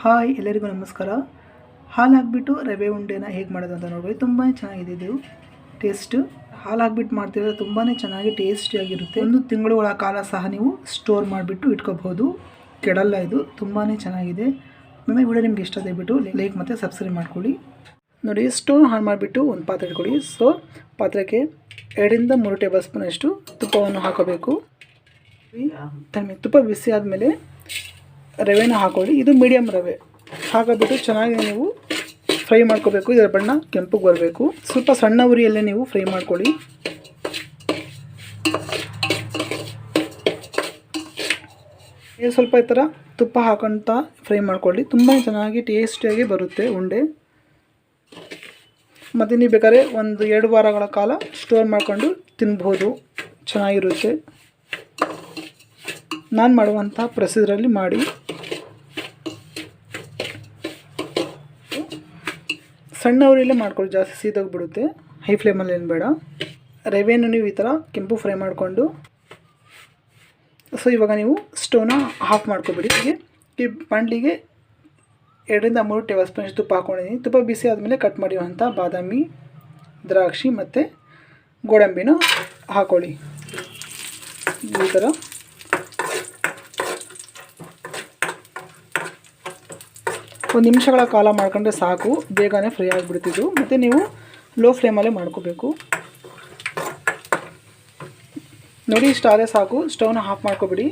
Hi ಎಲ್ಲರಿಗೂ ನಮಸ್ಕಾರ. ಹಾಲು ಹಾಕ್ಬಿಟ್ಟು ರವೆ ಉಂಡೆನ ಹೇಗೆ ಮಾಡೋದು ಅಂತ ನೋಡ್ಬೋದು ತುಂಬಾ ಚೆನ್ನಾಗಿದೆ ಇದು. ಟೇಸ್ಟ್ ಹಾಲು ಹಾಕ್ಬಿಟ್ಟು ಮಾಡ್ತಿದ್ರೆ ತುಂಬಾ ಚೆನ್ನಾಗಿ ಟೇಸ್ಟಿಯಾಗಿರುತ್ತೆ ಒಂದು ತಿಂಗಳುಗಳ ಕಾಲ ಸಹ ನೀವು ಸ್ಟೋರ್ ಮಾಡಿಬಿಟ್ಟು ಇಟ್ಕೋಬಹುದು. ಕೆಡಲ್ಲ ಇದು. ತುಂಬಾ ಚೆನ್ನಾಗಿದೆ. ನನ್ನ ವಿಡಿಯೋ ನಿಮ್ಗೆ ಇಷ್ಟ ದಯವಿಟ್ಟು ಲೈಕ್ ಮತ್ತು ಸಬ್ಸ್ಕ್ರೈಬ್ ಮಾಡ್ಕೊಳ್ಳಿ. ನೋಡಿ ಸ್ಟೋವ್ ಹಾಳು ಮಾಡಿಬಿಟ್ಟು ಒಂದು ಪಾತ್ರೆ ಇಟ್ಕೊಳ್ಳಿ. ಸೊ ಪಾತ್ರೆಗೆ ಎರಡರಿಂದ ಮೂರು ಟೇಬಲ್ ಸ್ಪೂನಷ್ಟು ತುಪ್ಪವನ್ನು ಹಾಕೋಬೇಕು. ತುಪ್ಪ ಬಿಸಿ ಆದಮೇಲೆ ರವೆನ ಹಾಕೊಳ್ಳಿ. ಇದು ಮೀಡಿಯಮ್ ರವೆ. ಹಾಕಿಬಿಟ್ಟು ಚೆನ್ನಾಗಿ ನೀವು ಫ್ರೈ ಮಾಡ್ಕೋಬೇಕು. ಇದರ ಬಣ್ಣ ಕೆಂಪಗೆ ಬರಬೇಕು. ಸ್ವಲ್ಪ ಸಣ್ಣ ಉರಿಯಲ್ಲೇ ನೀವು ಫ್ರೈ ಮಾಡ್ಕೊಳ್ಳಿ. ಇದು ಸ್ವಲ್ಪ ಈ ಥರ ತುಪ್ಪ ಹಾಕೊಂತ ಫ್ರೈ ಮಾಡ್ಕೊಳ್ಳಿ. ತುಂಬ ಚೆನ್ನಾಗಿ ಟೇಸ್ಟಿಯಾಗಿ ಬರುತ್ತೆ ಉಂಡೆ. ಮತ್ತು ನೀವು ಬೇಕಾದ್ರೆ ಒಂದು ಎರಡು ವಾರಗಳ ಕಾಲ ಸ್ಟೋರ್ ಮಾಡಿಕೊಂಡು ತಿನ್ಬೋದು. ಚೆನ್ನಾಗಿರುತ್ತೆ. ನಾನು ಮಾಡುವಂಥ ಪ್ರೊಸೀಜರಲ್ಲಿ ಮಾಡಿ. ಸಣ್ಣ ಉರಿಯಲ್ಲೇ ಮಾಡ್ಕೊಳ್ಳಿ ಜಾಸ್ತಿ ಸೀದೋಗ್ಬಿಡುತ್ತೆ. ಹೈ ಫ್ಲೇಮಲ್ಲಿ ಏನು ಬೇಡ. ರವೆಯನ್ನು ನೀವು ಈ ಥರ ಕೆಂಪು ಫ್ರೈ ಮಾಡಿಕೊಂಡು ಸೊ ಇವಾಗ ನೀವು ಸ್ಟೋವ್ನ ಆಫ್ ಮಾಡ್ಕೊಬಿಡಿ. ಹೀಗೆ ಈ ಬಾಣಲಿಗೆ ಎರಡರಿಂದ ಮೂರು ಟೇಬಲ್ ಸ್ಪೂನ್ ತುಪ್ಪ ಹಾಕ್ಕೊಂಡಿದ್ದೀನಿ ತುಪ್ಪ ಬಿಸಿ ಆದಮೇಲೆ ಕಟ್ ಮಾಡಿರುವಂಥ ಬಾದಾಮಿ, ದ್ರಾಕ್ಷಿ ಮತ್ತು ಗೋಡಂಬಿನ ಹಾಕ್ಕೊಳ್ಳಿ ಈ ಥರ ಒಂದು ನಿಮಿಷಗಳ ಕಾಲ ಮಾಡ್ಕೊಂಡ್ರೆ ಸಾಕು, ಬೇಗನೆ ಫ್ರೈ ಆಗಿಬಿಡ್ತಿದ್ದು. ಮತ್ತು ನೀವು ಲೋ ಫ್ಲೇಮಲ್ಲೇ ಮಾಡ್ಕೋಬೇಕು. ನೋಡಿ ಇಷ್ಟಾದರೆ ಸಾಕು. ಸ್ಟವ್ನ ಆಫ್ ಮಾಡ್ಕೊಬಿಡಿ.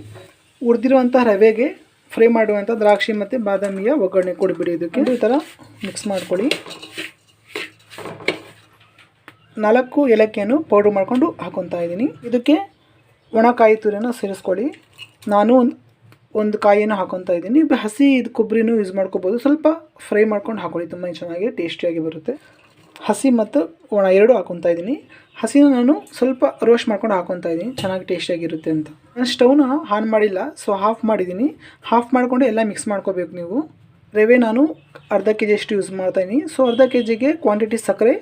ಉರಿದಿರುವಂಥ ರವೆಗೆ ಫ್ರೈ ಮಾಡುವಂಥ ದ್ರಾಕ್ಷಿ ಮತ್ತು ಬಾದಾಮಿಯ ಒಗ್ಗರಣೆ ಕೊಡಿಬಿಡಿ ಇದಕ್ಕೆ. ಈ ಥರ ಮಿಕ್ಸ್ ಮಾಡ್ಕೊಳ್ಳಿ. ನಾಲ್ಕು ಏಲಕ್ಕಿಯನ್ನು ಪೌಡ್ರ್ ಮಾಡಿಕೊಂಡು ಹಾಕೊತಾ ಇದ್ದೀನಿ. ಇದಕ್ಕೆ ಒಣ ಕಾಯಿ ತುರಿಯನ್ನು ಸೇರಿಸ್ಕೊಳ್ಳಿ. ನಾನು ಒಂದು ಕಾಯಿಯನ್ನು ಹಾಕೊತಾ ಇದ್ದೀನಿ. ಹಸಿ ಇದು ಕೊಬ್ಬರಿನೂ ಯೂಸ್ ಮಾಡ್ಕೋಬೋದು. ಸ್ವಲ್ಪ ಫ್ರೈ ಮಾಡ್ಕೊಂಡು ಹಾಕೊಳ್ಳಿ. ತುಂಬ ಚೆನ್ನಾಗಿ ಟೇಸ್ಟಿಯಾಗಿ ಬರುತ್ತೆ. ಹಸಿ ಮತ್ತು ಒಣ ಎರಡು ಹಾಕೊತಾ ಇದ್ದೀನಿ. ಹಸಿನ ನಾನು ಸ್ವಲ್ಪ ರೋಸ್ಟ್ ಮಾಡ್ಕೊಂಡು ಹಾಕೊತಾ ಇದ್ದೀನಿ. ಚೆನ್ನಾಗಿ ಟೇಸ್ಟಿಯಾಗಿರುತ್ತೆ ಅಂತ. ನಾನು ಸ್ಟವ್ನ ಆನ್ ಮಾಡಿಲ್ಲ. ಸೊ ಹಾಫ್ ಮಾಡಿದ್ದೀನಿ. ಹಾಫ್ ಮಾಡಿಕೊಂಡು ಎಲ್ಲ ಮಿಕ್ಸ್ ಮಾಡ್ಕೋಬೇಕು ನೀವು. ರವೆ ನಾನು ಅರ್ಧ ಕೆ ಜಿಯಷ್ಟು ಯೂಸ್ ಮಾಡ್ತಾಯಿದ್ದೀನಿ ಸೊ ಅರ್ಧ ಕೆ ಜಿಗೆ ಕ್ವಾಂಟಿಟಿ ಸಕ್ಕರೆ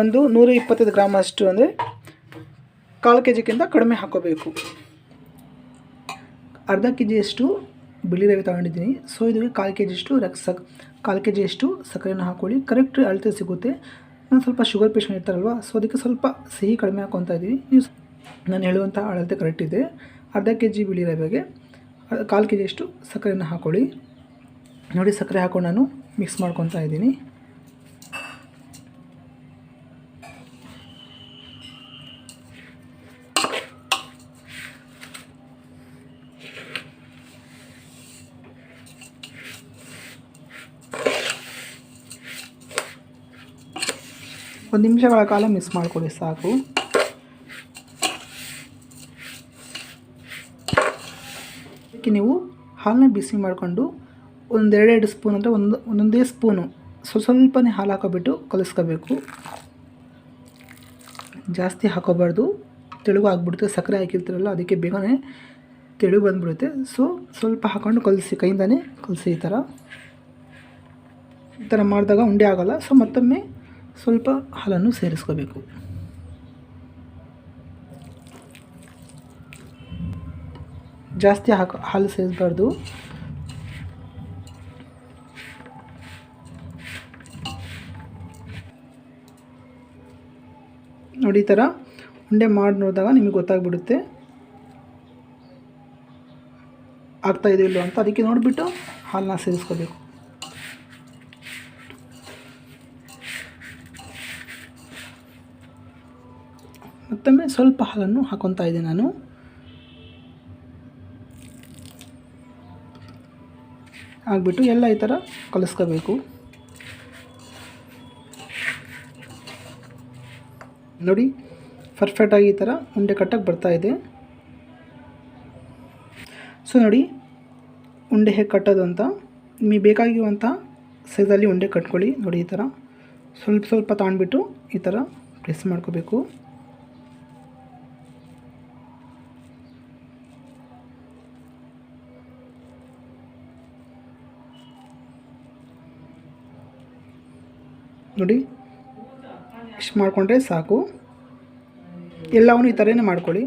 ಒಂದು ನೂರ ಇಪ್ಪತ್ತೈದು ಗ್ರಾಮ್ ಅಷ್ಟು ಅಂದರೆ ಕಾಲು ಕೆ ಜಿಗಿಂತ ಕಡಿಮೆ ಹಾಕೋಬೇಕು. ಅರ್ಧ ಕೆ ಜಿಯಷ್ಟು ಬಿಳಿ ರವೆ ತಗೊಂಡಿದ್ದೀನಿ. ಸೊ ಇದಕ್ಕೆ ಕಾಲು ಕೆ ಜಿಯಷ್ಟು ರಕ್ ಸಕ್ ಕಾಲು ಕೆ ಜಿಯಷ್ಟು ಸಕ್ಕರೆಯನ್ನು ಹಾಕ್ಕೊಳ್ಳಿ ಕರೆಕ್ಟ್ ಅಳತೆ ಸಿಗುತ್ತೆ. ನಾನು ಸ್ವಲ್ಪ ಶುಗರ್ ಪೇಷಂಟ್ ಇರ್ತಾರಲ್ವ ಸೊ ಅದಕ್ಕೆ ಸ್ವಲ್ಪ ಸಿಹಿ ಕಡಿಮೆ ಹಾಕೊತಾ ಇದ್ದೀವಿ ನೀವು ನಾನು ಹೇಳುವಂಥ ಅಳತೆ ಕರೆಕ್ಟ್ ಇದೆ. ಅರ್ಧ ಕೆ ಜಿ ಬಿಳಿ ರವೆಗೆ ಕಾಲು ಕೆ ಜಿಯಷ್ಟು ಸಕ್ಕರೆಯನ್ನು ಹಾಕೊಳ್ಳಿ. ನೋಡಿ ಸಕ್ಕರೆ ಹಾಕೊಂಡು ನಾನು ಮಿಕ್ಸ್ ಮಾಡ್ಕೊತಾ ಇದ್ದೀನಿ. ಒಂದು ನಿಮಿಷಗಳ ಕಾಲ ಮಿಕ್ಸ್ ಮಾಡಿಕೊಡಿ, ಸಾಕು. ಅದಕ್ಕೆ ನೀವು ಹಾಲನ್ನ ಬಿಸಿ ಮಾಡಿಕೊಂಡು ಒಂದೆರಡೆರಡು ಸ್ಪೂನ್ ಅಂದರೆ ಒಂದು, ಒಂದೊಂದೇ ಸ್ಪೂನು ಸ್ವಲ್ಪ ಸ್ವಲ್ಪನೇ ಹಾಲು ಹಾಕೋಬಿಟ್ಟು ಕಲಿಸ್ಕೋಬೇಕು. ಜಾಸ್ತಿ ಹಾಕೋಬಾರ್ದು. ತೆಳುಗು ಆಗಿಬಿಡುತ್ತೆ, ಸಕ್ಕರೆ ಹಾಕಿರ್ತೀರಲ್ಲ, ಅದಕ್ಕೆ ಬೇಗನೆ ತೆಳು ಬಂದುಬಿಡುತ್ತೆ. ಸೊ ಸ್ವಲ್ಪ ಹಾಕ್ಕೊಂಡು ಕಲಸಿ, ಕೈಯಿಂದನೇ ಕಲಸಿ ಈ ಥರ. ಈ ಥರ ಮಾಡಿದಾಗ ಉಂಡೆ ಆಗೋಲ್ಲ. ಸೊ ಮತ್ತೊಮ್ಮೆ ಸ್ವಲ್ಪ ಹಾಲನ್ನು ಸೇರಿಸ್ಕೋಬೇಕು. ಜಾಸ್ತಿ ಹಾಕೋ, ಹಾಲು ಸೇರಿಸಬಾರ್ದು ನೋಡಿ ಈ ಥರ ಉಂಡೆ ಮಾಡಿ ನೋಡಿದಾಗ ನಿಮಗೆ ಗೊತ್ತಾಗ್ಬಿಡುತ್ತೆ. ಆಗ್ತಾ ಇದೆಯಲ್ಲೋ ಅಂತ. ಅದಕ್ಕೆ ನೋಡಿಬಿಟ್ಟು ಹಾಲನ್ನ ಸೇರಿಸ್ಕೋಬೇಕು. ಮತ್ತೊಮ್ಮೆ ಸ್ವಲ್ಪ ಹಾಲನ್ನು ಹಾಕೊತಾ ಇದ್ದೆ ನಾನು. ಹಾಕ್ಬಿಟ್ಟು ಎಲ್ಲ ಈ ಥರ ಕಲಿಸ್ಕೋಬೇಕು. ನೋಡಿ ಪರ್ಫೆಕ್ಟಾಗಿ ಈ ಥರ ಉಂಡೆ ಕಟ್ಟಕ್ಕೆ ಇದೆ. ಸೊ ನೋಡಿ, ಉಂಡೆ ಹೇಗೆ ಕಟ್ಟೋದು ಅಂತ. ನಿಮಗೆ ಬೇಕಾಗಿರುವಂಥ ಸೈಜಲ್ಲಿ ಉಂಡೆ ಕಟ್ಕೊಳ್ಳಿ. ನೋಡಿ ಈ ಥರ ಸ್ವಲ್ಪ ಸ್ವಲ್ಪ ತಾಣ್ಬಿಟ್ಟು ಈ ಥರ ಪ್ರೆಸ್ ಮಾಡ್ಕೋಬೇಕು. ನೋಡಿ ಇಷ್ಟು ಮಾಡಿಕೊಂಡ್ರೆ ಸಾಕು. ಎಲ್ಲವನ್ನು ಈ ಥರನೇ ಮಾಡ್ಕೊಳ್ಳಿ.